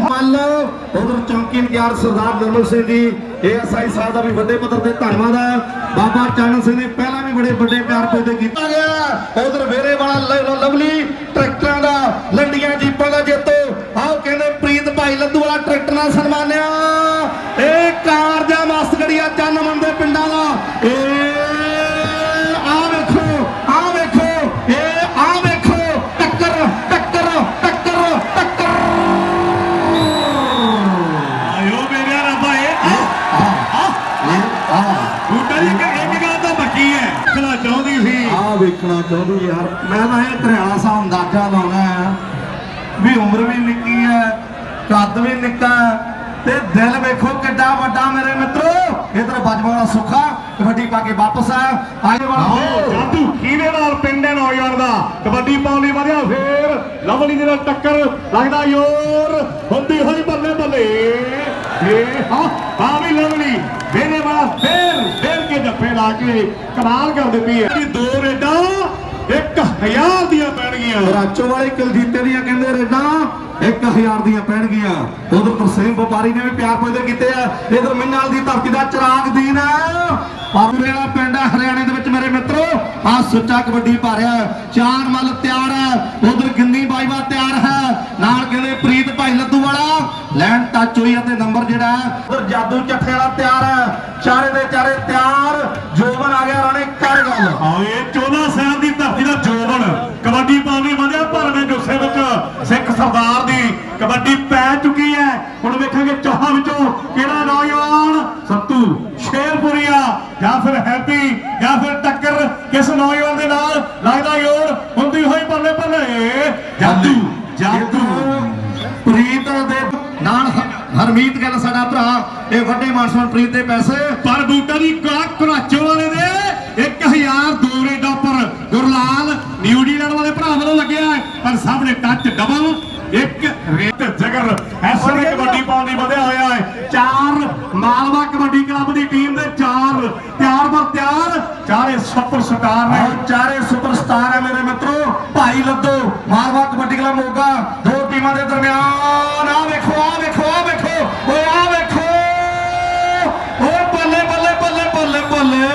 ਮੱਲ ਉਧਰ ਚੌਂਕੀ ਇੰਚਾਰਜ ਸਰਦਾਰ ਨਰਮਲ ਸਿੰਘ ਜੀ ਏਐਸਆਈ ਸਾਹਿਬ ਦਾ ਵੀ ਵੱਡੇ ਪੱਧਰ ਤੇ ਧੰਨਵਾਦ ਹੈ ਬਾਬਾ ਚਰਨ ਸਿੰਘ ਨੇ ਪਹਿਲਾਂ ਵੀ ਬੜੇ ਵੱਡੇ ਪਿਆਰ ਪੈਦੇ ਕੀਤਾ ਗਿਆ। ਉਧਰ ਵੇਰੇ ਵਾਲਾ ਲਵਲੀ ਟਰੈਕਟਰਾਂ ਦਾ ਲੰਡੀਆਂ ਜੀਪਾਂ ਦਾ ਜੇਤੂ। ਆਓ ਕਹਿੰਦੇ ਪ੍ਰੀਤ ਭਾਈ ਲੱਦੂ ਵਾਲਾ ਟਰੈਕਟਰ ਨਾਲ ਸਨਮਾਨਿਆ ਇਹ ਕਾਰਜਾ ਮਸਤਗੜੀਆ ਚੰਨ ਮਨ ਦੇ ਪਿੰਡਾਂ ਦਾ ਇਹ ਆ ਵੇਖੋ ਆ ਵੇਖੋ ਇਹ ਆ ਵੇਖੋ ਟੱਕਰ ਟੱਕਰ ਟੱਕਰ ਟੱਕਰ ਆਇਓ ਮੇਰੇ ਰੱਬਾ ਇਹ ਆ ਆ ਬੂਟਾ ਜੀ ਇੱਕ ਇੱਕ ਗੱਲ ਤਾਂ ਬੱਕੀ ਹੈ ਖਲਾ ਚਾਹੁੰਦੀ ਸੀ ਆ ਚਾਹੁੰਦੀ ਯਾਰ। ਮੈਂ ਤਾਂ ਇਹ ਘਰਿਆਲਾ ਸਾਹਿਬ ਅੰਦਾਜ਼ਾ ਲਾਉਣਾ ਹੈ ਵੀ ਉਮਰ ਵੀ ਨਿੱਕੀ ਹੈ ਕੱਦ ਵੀ ਨਿੱਕਾ ਹੈ, ਤੇ ਦਿਲ ਵੇਖੋ ਕਿੱਡਾ ਵੱਡਾ ਮੇਰੇ ਮਿੱਤਰੋ। ਇਧਰ ਬਜਵਾਲਾ ਸੁੱਖਾ ਕਬੱਡੀ ਪਾ ਕੇ ਵਾਪਸ ਆ। ਆਏ ਵਾਲਾ ਹੋ। ਜਾਦੂ ਕਿਹਦੇ ਨਾਲ ਪਿੰਡ ਦੇ ਨੌਜਵਾਨ ਦਾ। ਕਬੱਡੀ ਪਾਉਣ ਲਈ ਵਧਿਆ ਫੇਰ। ਲਵਲੀ ਦੇ ਨਾਲ ਟੱਕਰ ਲੱਗਦਾ ਯੋਰ ਹੁੰਦੀ ਹੋਈ ਬੱਲੇ ਬੱਲੇ। ਇਹ ਹਾਂ ਆ ਵੀ ਲਵਲੀ। ਵੇਲੇ ਵਾਲਾ ਫੇਰ ਫੇਰ ਕੇ ਜੱਫੇ ਲਾ ਕੇ ਕਮਾਲ ਕਰ ਦਿੱਤੀ ਹੈ। ਦੋ ਰੇਡਾਂ 1000 ਦੀਆਂ ਪੈਣਗੀਆਂ। ਰਾਚੋ ਵਾਲੇ ਕੁਲਜੀਤੇ ਦੀਆਂ ਕਹਿੰਦੇ ਰੇਡਾਂ 1000 ਦੀਆਂ ਪੈਣਗੀਆਂ। ਉਧਰ ਤਰਸੇਮ ਵਪਾਰੀ ਨੇ ਵੀ ਪਿਆਰ ਪੁੱਜਦੇ ਕੀਤੇ ਆ। ਇਧਰ ਮਿੰਨਾਲ ਦੀ ਧਰਤੀ ਦਾ ਚਿਰਾਗ ਦੀਨ ਪਾਪੂਰੇਲਾ ਪਿੰਡ ਹੈ ਹਰਿਆਣੇ ਦੇ ਵਿੱਚ ਆ ਸੁੱਚਾ ਕਬੱਡੀ ਪਾ ਰਿਹਾ ਚਾਰ ਮੱਲ ਤਿਆਰ ਹੈ, ਉਧਰ ਗਿੰਨੀ ਬਾਈਵਾ ਤਿਆਰ ਹੈ, ਨਾਲ ਕਹਿੰਦੇ ਪ੍ਰੀਤ ਭਾਈ ਲੱਦੂ ਵਾਲਾ ਲੈਂਡ ਟੱਚ ਹੋਈ ਅਤੇ ਨੰਬਰ ਜਿਹੜਾ ਉਧਰ ਜਾਦੂ ਚੱਠੇ ਵਾਲਾ ਤਿਆਰ ਹੈ, ਚਾਰੇ ਦੇ ਚਾਰੇ ਤਿਆਰ, ਜੋਬਨ ਆ ਗਿਆ ਰਾਣੇ ਕਰ ਗੱਲ। ਆਓ ਇਹ 14 ਸਾਹਿਬ ਦੀ ਧਰਤੀ ਦਾ ਜੋਬਨ, ਕਬੱਡੀ ਪਾਉਣੀ ਵਧਿਆ ਭਰਵੇਂ ਜੁੱਸੇ ਵਿੱਚ ਸਿੱਖ ਸਰਦਾਰ ਦੀ ਕਬੱਡੀ ਪੈ ਚੁੱਕੀ ਹੈ। ਹੁਣ ਵੇਖਾਂਗੇ ਚੌਹਾਂ ਵਿੱਚੋਂ ਕਿਹੜਾ ਨੌਜਵਾਨ, ਸੱਤੂ, ਸ਼ੇਰਪੁਰੀਆ, ਜਾਂ ਫਿਰ ਹੈਪੀ, ਜਾਂ ਫਿਰ ਟੱਕਰ ਕਿਸ ਨੌਜਵਾਨ ਦੇ ਨਾਲ ਲੱਗਦਾ ਯੋਰ ਹੁੰਦੀ ਹੋਈ ਬੱਲੇ ਬੱਲੇ ਜਾਦੂ ਜਾਦੂ। ਪ੍ਰੀਤ ਦੇ ਨਾਲ ਹਰਮੀਤ ਗੱਲ ਸਾਡਾ ਭਰਾ ਇਹ ਵੱਡੇ ਮਾਨਸੂਨ ਪ੍ਰੀਤ ਦੇ ਪੈਸੇ। ਪਰ ਬੂਟਾ ਦੀ ਕਾਕ ਘਰਾਚੋ ਵਾਲੇ ਦੇ 1000 ਦੋ ਰੇਡਾਂ ਉੱਪਰ। ਗੁਰਲਾਲ ਨਿਊਜ਼ੀਲੈਂਡ ਵਾਲੇ ਭਰਾ ਵੱਲੋਂ ਲੱਗਿਆ ਹੈ, ਪਰ ਸਾਹਮਣੇ ਟੱਚ ਡਬਲ ਇੱਕ ਰੇਟ ਜਗਰ। ਐਸਨੇ ਕਬੱਡੀ ਪਾਉਣ ਦੀ ਵਧਿਆ ਹੋਇਆ ਹੈ। ਚਾਰ ਮਾਲਵਾ ਕਬੱਡੀ ਕਲੱਬ ਦੀ ਟੀਮ ਦੇ ਚਾਰ ਤਿਆਰ ਬਰ ਤਿਆਰ ਚਾਰੇ ਸੁਪਰ ਸਟਾਰ ਨੇ। ਆਹ ਚਾਰੇ ਸੁਪਰਸਟਾਰ ਹੈ ਮੇਰੇ ਮਿੱਤਰੋ। ਭਾਈ ਲੱਦੋ ਮਾਰਵਾ ਕਬੱਡੀ ਕਲੱਬ ਮੋਗਾ। ਦੋ ਟੀਮਾਂ ਦੇ ਦਰਮਿਆਨ। ਆ ਵੇਖੋ ਆ ਵੇਖੋ ਆ ਵੇਖੋ। ਓਏ ਆ ਵੇਖੋ। ਓਏ, ਬੱਲੇ ਬੱਲੇ ਬੱਲੇ ਬੱਲੇ ਬੱਲੇ।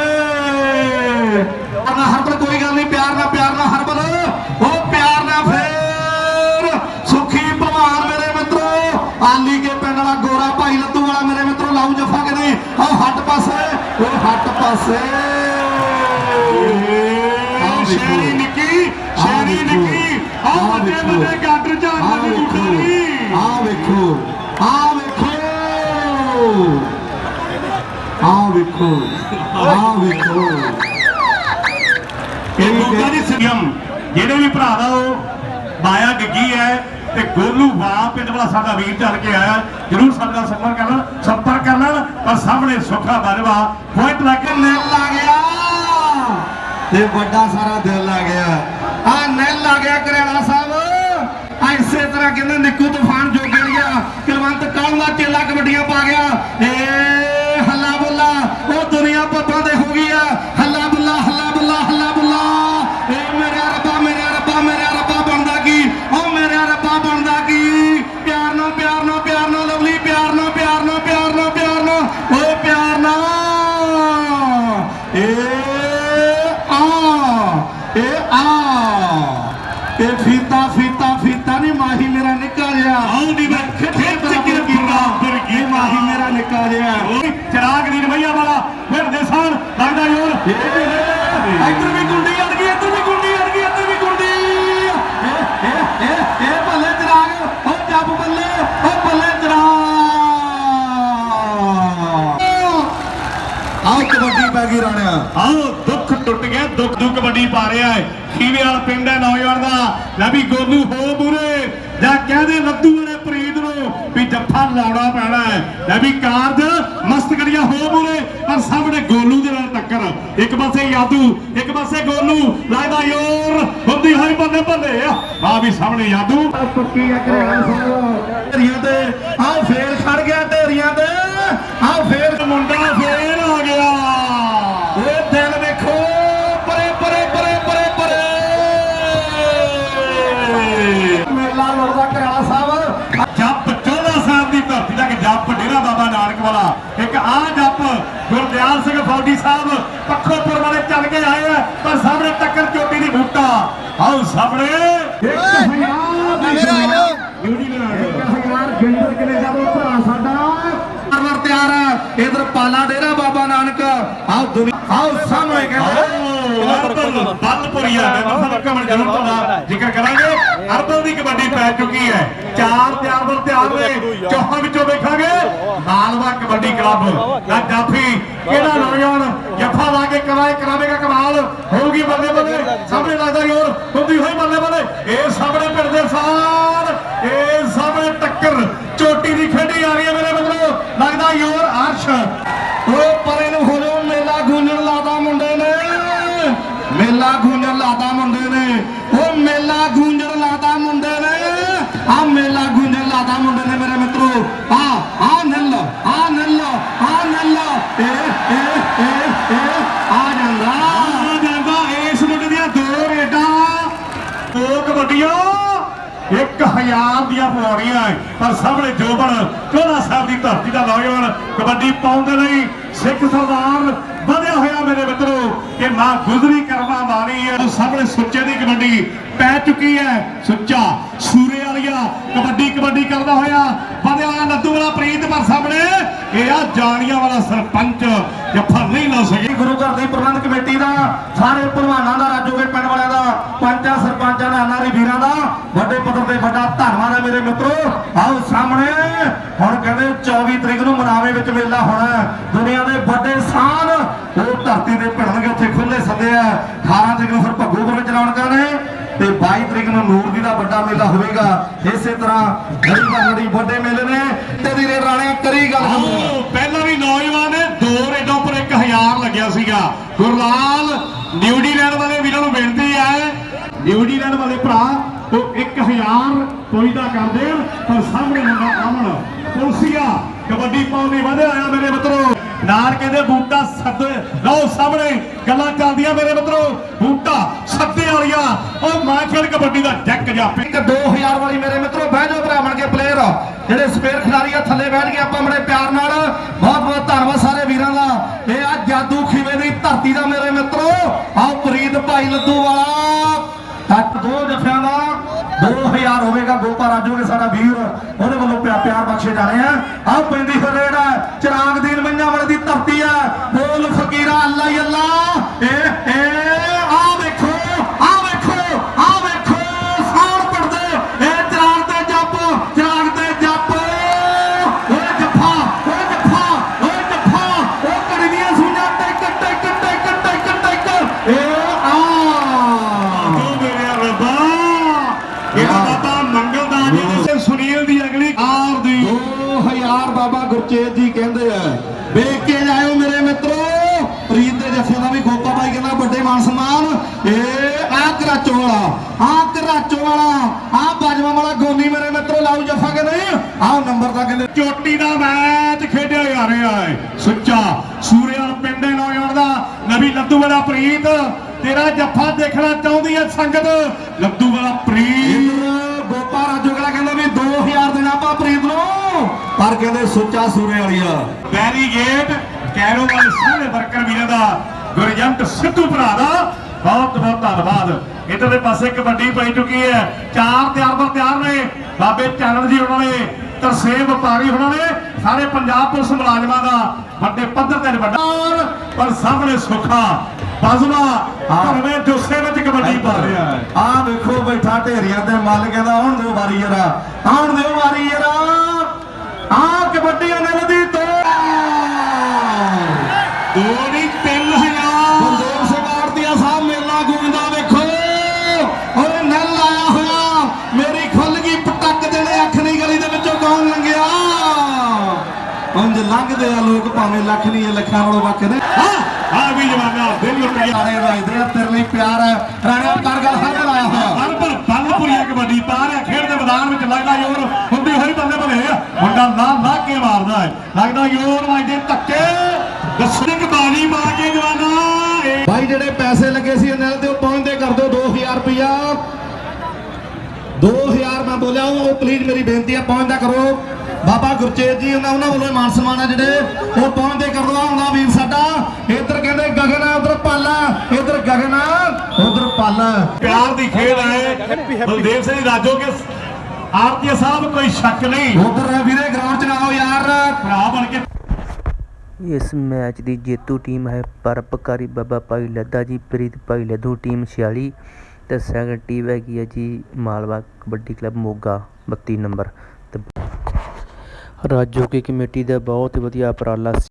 ਨਾ ਹਰਬਲ, ਕੋਈ ਗੱਲ ਨਹੀਂ। ਪਿਆਰ ਨਾਲ ਪਿਆਰ ਨਾਲ ਹਰਬਲ। ਉਹ ਪਿਆਰ ਨਾਲ ਫੇਰ। ਸੁਖੀ ਭਵਾਨ ਮੇਰੇ ਮਿੱਤਰੋ। ਆਲੀ ਕੇ ਪਿੰਡ ਵਾਲਾ ਗੋਰਾ ਭਾਈ ਲੱਦੂ ਵਾਲਾ ਮੇਰੇ ਮਿੱਤਰੋ। ਲਾਉ ਜਫਾ ਕੇ ਨਹੀਂ ਆਹ ਹੱਟ ਪਾਸੇ। ਉਹ ਹੱਟ ਪਾਸੇ ਆਹ ਵੇਖੋ। ਸ਼ੇਰੀ ਨਿੱਕੀ ਸ਼ੇਰੀ ਆਹ ਵੇਖੋ। ਆ ਵੇਖੋ। ਆ ਵੇਖੋ। ਆ ਵੇਖੋ। ਆ ਵੇਖੋ। ਆ ਵੇਖੋ। ਆ ਵੇਖੋ। ਇਹ ਲੋਕਾਂ ਦੀ ਸੰਗਮ। ਜਿਹੜੇ ਵੀ ਭਰਾ ਦਾ ਉਹ ਮਾਇਆ ਗੱਗੀ ਹੈ ਤੇ ਗੋਲੂ ਵਾਹ ਪਿੰਡ ਵਾਲਾ ਸਾਡਾ ਵੀਰ ਚੱਲ ਕੇ ਆਇਆ। ਜਰੂਰ ਸਾਡਾ ਸੰਪਰਕ ਕਰਨ ਸੰਪਰਕ ਕਰ ਲੈਣ ਪਰ ਸਾਹਮਣੇ ਸੁੱਖਾ ਬਰਵਾ ਪੁਆਇੰਟ ਲਾ ਕੇ ਨੈਲ ਆ ਗਿਆ। ਤੇ ਵੱਡਾ ਸਾਰਾ ਦਿਲ ਆ ਗਿਆ। ਆ ਨੈਲ ਆ ਗਿਆ ਕਰਿਆਣਾ ਸਾਹਿਬ। ਆ ਇਸੇ ਤਰ੍ਹਾਂ ਕਹਿੰਦੇ ਨਿੱਕੂ ਤੂਫਾਨ ਜੋਗੇੜੀਆ ਕੁਲਵੰਤ ਕਾਲ ਦਾ ਚੇਲਾ ਕਬੱਡੀਆਂ ਪਾ ਗਿਆ ਏ ਹੱਲਾ ਬੁੱਲਾ ਉਹ ਦੁਨੀਆ ਪੱਪਾਂ ਦੇ ਹੋ ਗਈ ਆ ਹੱਲਾ ਬੁੱਲਾ ਹੱਲਾ ਬੁੱਲਾ ਹੱਲਾ ਬੁੱਲਾ ਏ ਮੇਰਾ ਰੱਬਾ ਮੇਰਾ ਰੱਬਾ ਮੇਰਾ ਰੱਬਾ ਬਣਦਾ ਕੀ ਓ ਮੇਰਾ ਰੱਬਾ ਬਣਦਾ ਕੀ ਪਿਆਰ ਨਾਲ ਪਿਆਰ ਨਾਲ ਪਿਆਰ ਨਾਲ ਲਵਲੀ ਪਿਆਰ ਨਾਲ ਪਿਆਰ ਨਾਲ ਪਿਆਰ ਨਾਲ ਪਿਆਰ ਨਾਲ ਓਏ ਪਿਆਰ ਨਾਲ ਏ ਆ ਏ ਆ ਇਹ ਫੀਤਾ ਫੀਤਾ ਫੀਤਾ ਨਹੀਂ ਮਾਹੀ ਮੇਰਾ ਨਿੱਕਾ ਜਿਹਾ ਆਉਂ ਦੀ ਮੈਂ ਖਿੱਚ ਕੇ ਬਰਾਬਰ ਕੀ ਇਹ ਮਾਹੀ ਮੇਰਾ ਨਿੱਕਾ ਜਿਹਾ ਓਏ ਚਿਰਾਗ ਦੀ ਰਵਈਆ ਵਾਲਾ ਫਿਰ ਦੇਸਾਂ ਲੱਗਦਾ ਯੋਰ ਇੱਧਰ ਵੀ ਗੁੰਡੀ ਅੜ ਗਈ ਇੱਧਰ ਵੀ ਗੁੰਡੀ ਅੜ ਗਈ ਇੱਧਰ ਵੀ ਗੁੰਡੀ ਇਹ ਇਹ ਇਹ ਇਹ ਬੱਲੇ ਚਰਾਗ ਉਹ ਜੱਬ ਬੱਲੇ ਉਹ ਬੱਲੇ ਚਰਾਗ ਆਹ ਕਬੱਡੀ ਪੈ ਗਈ ਰਾਣਿਆ ਆਓ ਦੁੱਖ ਟੁੱਟ ਗਿਆ ਦੁੱਖ ਦੁੱਖ ਕਬੱਡੀ ਪਾ ਰਿਹਾ ਹੈ। ਖੀਵੇ ਵਾਲਾ ਪਿੰਡ ਹੈ ਨੌਜਵਾਨ ਦਾ। ਲੈ ਵੀ ਗੋਲੂ ਹੋ ਬੁਰੇ ਜਾਂ ਕਹਦੇ ਲੱਦੂ ਵਾਲੇ ਪ੍ਰੀਤ ਨੂੰ ਵੀ ਜੱਫਾ ਲਾਉਣਾ ਪੈਣਾ ਹੈ। ਲੈ ਵੀ ਕਾਰਜ ਮਸਤ ਕਰੀਆ ਹੋ ਬੁਰੇ ਪਰ ਸਾਹਮਣੇ ਗੋਲੂ ਦੇ ਨਾਲ ਟੱਕਰ। ਇੱਕ ਪਾਸੇ ਯਾਦੂ ਇੱਕ ਪਾਸੇ ਗੋਲੂ। ਲੱਗਦਾ ਯੋਰ ਹੁੰਦੀ ਹੋਈ ਬੱਲੇ ਬੱਲੇ ਆ ਵੀ ਸਾਹਮਣੇ ਯਾਦੂ। ਪੱਕੀ ਆ ਕਰਿਆ ਢੇਰੀਆਂ ਤੇ ਆਹ ਫੇਰ ਖੜ ਗਿਆ ਢੇਰੀਆਂ ਤੇ ਆਹ ਫੇਰ ਮੁੰਡਾ ਫੇਰ ਆ ਗਿਆ ਇਹ ਦਿਲ ਵੇਖੋ ਪਰੇ ਪਰੇ ਪਰੇ ਪਰੇ ਪਰੇ ਮੇਲਾ ਲੜਦਾ ਕਰਾਲਾ ਸਾਹਿਬ ਜੱਪ 14 ਸਾਹਿਬ ਦੀ ਧਰਤੀ ਤੱਕ ਜੱਪ ਡੇਰਾ ਬਾਬਾ ਨਾਨਕ ਵਾਲਾ ਇੱਕ ਆ ਜੱਪ ਗੁਰਦਿਆਲ ਸਿੰਘ ਫੌਜੀ ਸਾਹਿਬ ਪੱਖੋਪੁਰ ਵਾਲੇ ਚੱਲ ਕੇ ਆਏ ਆ ਪਰ ਸਾਹਮਣੇ ਟੱਕਰ ਚੋਟੀ ਦੀ ਬੂਟਾ ਆਓ ਸਾਹਮਣੇ। ਇੱਕ ਹਜ਼ਾਰ ਨਿਊਜ਼ੀਲੈਂਡ ਹਜ਼ਾਰ ਗਿੰਦਰ ਕੈਨੇਡਾ ਦਾ ਭਰਾ ਸਾਡਾ। ਸਰਵਰ ਤਿਆਰ। ਹੈ ਇਧਰ ਪਾਲਾ ਡੇਰਾ ਬਾਬਾ ਨਾਨਕ। ਆਓ ਦੁਨੀਆ ਆਓ ਸਾਹਮਣੇ ਕਹਿੰਦੇ ਬੱਲਪੁਰੀਆ ਦੇ ਮਸਲ ਕਮਣ ਜਰੂਰ ਤੁਹਾਡਾ ਜ਼ਿਕਰ ਕਰਾਂਗੇ। ਅਰਬਲ ਦੀ ਕਬੱਡੀ ਪੈ ਚੁੱਕੀ ਹੈ। ਚਾਰ ਤਿਆਰ ਬਰ ਤਿਆਰ ਨੇ। ਚੌਹਾਂ ਵਿੱਚੋਂ ਵੇਖਾਂਗੇ। ਮਾਲਵਾ ਕਬੱਡੀ ਕਲੱਬ। ਦਾ ਜਾਫੀ ਕਿਹੜਾ ਨੌਜਵਾਨ ਜੱਫਾ ਲਾ ਕੇ ਕਰਾਏ, ਕਰਾਵੇਗਾ ਕਮਾਲ। ਹੋਊਗੀ ਬੱਲੇ ਬੱਲੇ। ਸਾਹਮਣੇ ਲੱਗਦਾ ਯੋਰ ਹੁੰਦੀ ਹੋਈ ਬੱਲੇ ਬੱਲੇ। ਇਹ ਸਾਹਮਣੇ ਪਿੰਡ ਦੇ ਸਾਰ, ਇਹ ਸਾਹਮਣੇ ਟੱਕਰ। ਚੋਟੀ ਦੀ ਖੇਡੀ ਆ ਰਹੀ ਹੈ ਮੇਰੇ ਵੱਲੋਂ ਲੱਗਦਾ ਯੋਰ ਅਰਸ਼। ਉਹ ਪਰੇ ਨੂੰ ਹੋ ਮੇਲਾ ਗੂੰਜਣ ਲਾਦਾ ਮੁੰਡੇ ਨੇ। ਮੇਲਾ ਗੂੰਜਣ ਲਾਦਾ ਮੁੰਡੇ ਨੇ ਓ ਮੇਲਾ ਗੂੰਜਣ ਲਾਦਾ ਮੁੰਡੇ ਨੇ ਆ ਮੇਲਾ ਗੂੰਜਣ ਲਾਦਾ ਮੁੰਡੇ ਨੇ ਮੇਰੇ ਮਿੱਤਰੋ ਆ ਆ ਨੱਲ ਆ ਨੱਲ ਆ ਨੱਲ ਏ ਏ ਏ ਏ ਆ ਜਾਂਦਾ ਆ ਜਾਂਦਾ ਇਸ ਮੁੰਡੇ ਦੀਆਂ ਦੋ ਰੇਡਾਂ ਦੋ ਕਬੱਡੀਆਂ 1000 ਦੀਆਂ ਪਵਾਉਣੀਆਂ ਹੈ ਪਰ ਸਾਹਮਣੇ ਜੋਬਨ ਚੋਲਾ ਸਾਹਿਬ ਦੀ ਧਰਤੀ ਦਾ ਨੌਜਵਾਨ ਕਬੱਡੀ ਪਾਉਣ ਦੇ ਲਈ ਸਿੱਖ ਸਰਦਾਰ ਵਧਿਆ ਹੋਇਆ ਮੇਰੇ ਮਿੱਤਰੋ, ਕਿ ਮਾਂ ਗੁਜ਼ਰੀ ਕਰਮਾ ਮਾਣੀ ਹੈ। ਸਾਹਮਣੇ ਸੁੱਚੇ ਦੀ ਕਬੱਡੀ ਪੈ ਚੁੱਕੀ ਹੈ। ਸੁੱਚਾ ਸੂਰੇ ਵਾਲੀਆ ਕਬੱਡੀ ਕਬੱਡੀ ਕਰਦਾ ਹੋਇਆ। ਵਧਿਆ ਹੋਇਆ ਲੱਦੂ ਵਾਲਾ ਪ੍ਰੀਤ ਪਰ ਸਾਹਮਣੇ। ਇਹ ਆ ਜਾਣੀਆਂ ਵਾਲਾ ਸਰਪੰਚ ਜੱਫਾ ਨਹੀਂ ਲਾ ਸਕੇ ਗੁਰੂ ਘਰ ਦੀ ਪ੍ਰਬੰਧ ਕਮੇਟੀ ਦਾ ਸਾਰੇ ਭਲਵਾਨਾਂ ਦਾ ਰਾਜੋਗੇ ਪਿੰਡ ਵਾਲਿਆਂ ਦਾ ਪੰਚਾਂ ਸਰਪੰਚਾਂ ਦਾ ਅਨਾਰੀ ਵੀਰਾਂ ਦਾ ਵੱਡੇ ਪੱਧਰ ਤੇ ਵੱਡਾ ਧੰਨਵਾਦ ਹੈ ਮੇਰੇ ਮਿੱਤਰੋ। ਆਓ ਸਾਹਮਣੇ ਹੁਣ ਕਹਿੰਦੇ 24 ਤਰੀਕ ਨੂੰ ਮਨਾਵੇ ਵਿੱਚ ਮੇਲਾ ਹੋਣਾ। ਦੁਨੀਆ ਦੇ ਵੱਡੇ ਸਾਨ ਉਹ ਧਰਤੀ ਦੇ ਭਿੜਨਗੇ ਉੱਥੇ ਖੁੱਲੇ ਸੱਦੇ ਆ। 18 ਤਰੀਕ ਨੂੰ ਫਿਰ ਭੱਗੂਪੁਰ ਵਿੱਚ ਰੌਣਕਾਂ ਨੇ ਤੇ 22 ਤਰੀਕ ਨੂੰ ਨੂਰ ਦੀ ਦਾ ਵੱਡਾ ਮੇਲਾ ਹੋਵੇਗਾ। ਇਸੇ ਤਰ੍ਹਾਂ ਗੜੀ ਗੜੀ ਵੱਡੇ ਮੇਲੇ ਨੇ ਤੇ ਦੀ ਰਾਣੇ ਕਰੀ ਗੱਲ ਪਹਿਲਾਂ ਵੀ ਨੌਜਵਾਨ ਨੇ ਦੋ ਰੇਡਾਂ ਉੱਪਰ 1000 ਲੱਗਿਆ ਸੀਗਾ। ਗੁਰਲਾਲ ਨਿਊਜ਼ੀਲੈਂਡ ਵਾਲੇ ਵੀਰਾਂ ਨੂੰ ਬੇਨਤੀ ਹੈ ਨਿਊਜ਼ੀਲੈਂਡ ਵਾਲੇ ਭਰਾ 1000 ਕੋਈ ਦਾ ਕਰ ਦੇਣ, ਪਰ ਸਾਹਮਣੇ ਮੁੰਡਾ ਆਮਣ। ਪੁਲਸੀਆ, ਕਬੱਡੀ ਪਾਉਣ ਵਧਿਆ ਆਇਆ ਮੇਰੇ ਮਿੱਤਰੋ। ਨਾਲ ਕਹਿੰਦੇ ਬੂਟਾ ਸੱਦੇ ਲਓ ਸਾਹਮਣੇ, ਗੱਲਾਂ ਚੱਲਦੀਆਂ ਮੇਰੇ ਮਿੱਤਰੋ। ਬੂਟਾ ਸੱਦੇ ਵਾਲੀਆਂ, ਉਹ ਮਾਂ ਖੇਡ ਕਬੱਡੀ ਦਾ ਜੱਕ ਜਾਪੇ ਇੱਕ 2000 ਵਾਲੀ ਮੇਰੇ ਮਿੱਤਰੋ, ਬਹਿ ਜਾਓ ਭਰਾ ਬਣ ਕੇ ਪਲੇਅਰ ਜਿਹੜੇ ਸਪੇਅਰ ਖਿਡਾਰੀ ਆ ਥੱਲੇ ਬੈਠ ਕੇ ਆਪਾਂ ਬੜੇ ਪਿਆਰ ਨਾਲ। ਬਹੁਤ ਬਹੁਤ ਧੰਨਵਾਦ ਸਾਰੇ ਵੀਰਾਂ ਦਾ। ਇਹ ਆ ਜਾਦੂ ਖੀਵੇ ਦੀ ਧਰਤੀ ਦਾ ਮੇਰੇ ਮਿੱਤਰੋ। ਆਓ ਪ੍ਰੀਤ ਭਾਈ ਲੱਦੂ ਵਾਲਾ ਤੱਕ ਦੋ ਜਫਿਆਂ ਦਾ 2000 ਹੋਵੇਗਾ, ਗੋਪਾ ਰਾਜੋਗੇ ਸਾਡਾ ਵੀਰ। ਉਹਦੇ ਵੱਲੋਂ ਪਿਆਰ ਬਖਸ਼ੇ ਜਾਣੇ ਆ। ਆਓ ਪੈਂਦੀ ਫਰੇਡ ਚਿਰਾਗ ਦੀਨ ਮਈਆਂ ਵਾਲੇ ਦੀ ਧਰਤੀ ਆ ਬੋਲ ਫਕੀਰਾ, ਅੱਲਾ ਹੀ ਅੱਲਾ। ਗੁਰਚੇਤ ਕਹਿੰਦੇ ਆ? ਵੇਖ ਕੇ ਜਾਇਓ ਮੇਰੇ ਮਿੱਤਰੋ। ਪ੍ਰੀਤ ਦੇ ਜੱਫੇ ਦਾ ਵੀ ਗੋਪਾ ਬਾਈ ਕਹਿੰਦਾ ਵੱਡੇ ਮਾਨ ਸਨਮਾਨ। ਇਹ ਆ ਕਰਾਚੋ ਵਾਲਾ, ਆ ਕਰਾਚੋ ਵਾਲਾ, ਆ ਬਾਜਵਾ ਵਾਲਾ ਗੋਨੀ ਮੇਰੇ ਮਿੱਤਰੋ ਲਾਉ ਜੱਫਾ ਕਿ ਨਹੀਂ? ਆਹ ਨੰਬਰ ਦਾ ਕਹਿੰਦੇ ਚੋਟੀ ਦਾ ਮੈਚ ਖੇਡਿਆ ਜਾ ਰਿਹਾ ਹੈ ਸੁੱਚਾ ਸੂਰਿਆਲ ਪਿੰਡੇ ਨੌਜਵਾਨ ਦਾ, ਨਵੀ ਲੱਦੂ ਵਾਲਾ ਪ੍ਰੀਤ। ਤੇਰਾ ਜੱਫਾ ਦੇਖਣਾ ਚਾਹੁੰਦੀ ਹੈ ਸੰਗਤ, ਲੱਦੂ ਵਾਲਾ ਪ੍ਰੀਤ। ਇੰਦਰ ਗੋਪਾ ਰਾਜੋਗਲਾ ਕਹਿੰਦਾ ਵੀ 2000 ਦੇਣਾ ਆਪਾਂ ਪ੍ਰੀਤ ਪਰ ਕਹਿੰਦੇ ਸੁੱਚਾ ਸੂਰੇ ਵਾਲੀ ਆ। ਬੈਰੀਗੇਟ ਕੈਰੋ ਵਾਲੇ ਸਾਰੇ ਵਰਕਰ ਵੀਰਾਂ ਦਾ ਗੁਰਜੰਟ ਸਿੱਧੂ ਭਰਾ ਦਾ। ਬਹੁਤ ਬਹੁਤ ਧੰਨਵਾਦ। ਇਧਰਲੇ ਪਾਸੇ ਕਬੱਡੀ ਪਈ ਚੁੱਕੀ ਹੈ। ਚਾਰ ਤਿਆਰ ਬਰ ਤਿਆਰ ਨੇ। ਬਾਬੇ ਚੰਨ ਜੀ ਉਹਨਾਂ ਨੇ ਤਰਸੇਮ ਵਪਾਰੀ ਉਹਨਾਂ ਨੇ। ਸਾਰੇ ਪੰਜਾਬ ਪੁਲਿਸ ਮੁਲਾਜ਼ਮਾਂ ਦਾ ਵੱਡੇ ਪੱਧਰ ਤੇ ਵੱਡਾ ਪਰ ਸਾਹਮਣੇ ਸੁੱਖਾ। ਬਾਜ਼ਵਾ ਧਰਮੇ ਜੋਸੇ ਵਿੱਚ ਕਬੱਡੀ ਪਾ ਰਿਹਾ ਆ ਵੇਖੋ ਬੈਠਾ ਢੇਰੀਆਂ ਤੇ ਮੱਲ ਕਹਿੰਦਾ ਆਉਣ ਦਿਓ ਵਾਰੀ ਜਰਾ। ਆਉਣ ਦਿਓ ਵਾਰੀ ਜਰਾ। ਆ ਕਬੱਡੀ ਉਹਨੇ ਦੋ ਨਹੀਂ 3000 ਗੁਰਦੇਵ ਸਿੰਘ ਆਰਤੀਆ ਸਾਹਿਬ ਮੇਲਾ ਗੂੰਜਦਾ ਵੇਖੋ। ਓਏ ਨਲ ਆਇਆ ਹੋਇਆ। ਮੇਰੀ ਖੁੱਲ ਗਈ ਪਟਕ ਦੇਣੇ ਅੱਖ ਨਹੀਂ ਗਲੀ ਦੇ ਵਿੱਚੋਂ ਕੌਣ ਲੰਘਿਆ? ਉਂਝ ਲੰਘਦੇ ਆ ਲੋਕ ਭਾਵੇਂ ਲੱਖ ਨਹੀਂ ਲੱਖਾਂ ਨਾਲੋਂ ਵੱਖ ਨੇ। ਹਾਂ ਆ ਵੀ ਜਵਾਨਾ ਦਿਲ ਲੁੱਟ ਗਿਆ। ਰਾਣੇ ਰਾਜਦੇ ਆ ਤੇਰੇ ਲਈ ਪਿਆਰ ਹੈ। ਰਾਣੇ ਕਰ ਗੱਲ ਹਰ ਲਾਇਆ ਹੋਇਆ। ਬਲਪੁਰੀਆ ਕਬੱਡੀ ਪਾ ਰਿਹਾ ਖੇਡ ਦੇ ਮੈਦਾਨ ਵਿੱਚ ਲੱਗਦਾ ਜ਼ੋਰ। ਹੁੰਦੀ ਹੋਈ ਬੰਦੇ ਭਲੇ ਮੁੰਡਾ ਲਾ ਲਾ ਕੇ ਮਾਰਦਾ ਹੈ। ਲੱਗਦਾ ਜ਼ੋਰ ਵੱਜਦੇ ਧੱਕੇ। ਦਸਨੇ ਬਾਣੀ ਮਾਰ ਕੇ ਜਵਾਨਾ। ਭਾਈ ਜਿਹੜੇ ਪੈਸੇ ਲੱਗੇ ਸੀ ਇਹਨਾਂ ਤੇ ਉਹ ਪਹੁੰਚਦੇ ਕਰ ਦਿਓ 2000 ਰੁਪਇਆ 2000 ਮੈਂ ਬੋਲਿਆ ਉਹ ਪਲੀਜ਼ ਮੇਰੀ ਬੇਨਤੀ ਹੈ ਪਹੁੰਚਦਾ ਕਰੋ। ਬਾਬਾ ਗੁਰਚੇਤ ਜੀ ਉਹਨਾਂ ਉਹਨਾਂ ਵੱਲੋਂ ਮਾਨ ਸਨਮਾਨ ਆ ਜਿਹੜੇ। ਉਹ ਪਹੁੰਚਦੇ ਕਰ ਦੋ ਆਉਂਦਾ ਵੀਰ ਸਾਡਾ। ਇੱਧਰ ਕਹਿੰਦੇ ਗਗਨ ਆ ਉਧਰ ਪਾਲਾ। ਇੱਧਰ ਗਗਨ ਆ ਉਧਰ ਪਾਲਾ। ਪਿਆਰ ਦੀ ਖੇਡ ਹੈ। ਬਲਦੇਵ ਸਿੰਘ ਰਾਜੋ ਕੇ ਆਰਤੀ ਸਾਹਿਬ ਕੋਈ ਸ਼ੱਕ ਨਹੀਂ। ਉਧਰ ਵੀਰੇ ਗਰਾਊਂਡ ਚ ਨਾ ਆਓ ਯਾਰ। ਭਰਾ ਬਣ ਕੇ। ਇਸ ਮੈਚ ਦੀ ਜੇਤੂ ਟੀਮ ਹੈ ਪਰਪਕਾਰੀ ਬਾਬਾ ਭਾਈ ਲੱਦਾ ਜੀ ਪ੍ਰੀਤ ਭਾਈ ਲੱਦੂ ਟੀਮ 46 ਤੇ ਸੈਕੰਡ ਟੀਮ ਹੈਗੀ ਹੈ ਜੀ ਮਾਲਵਾ ਕਬੱਡੀ ਕਲੱਬ ਮੋਗਾ 32 ਨੰਬਰ। ਤੇ ਰਾਜੋਕੇ ਕਮੇਟੀ ਦਾ ਬਹੁਤ ਹੀ ਵਧੀਆ ਉਪਰਾਲਾ ਸੀ।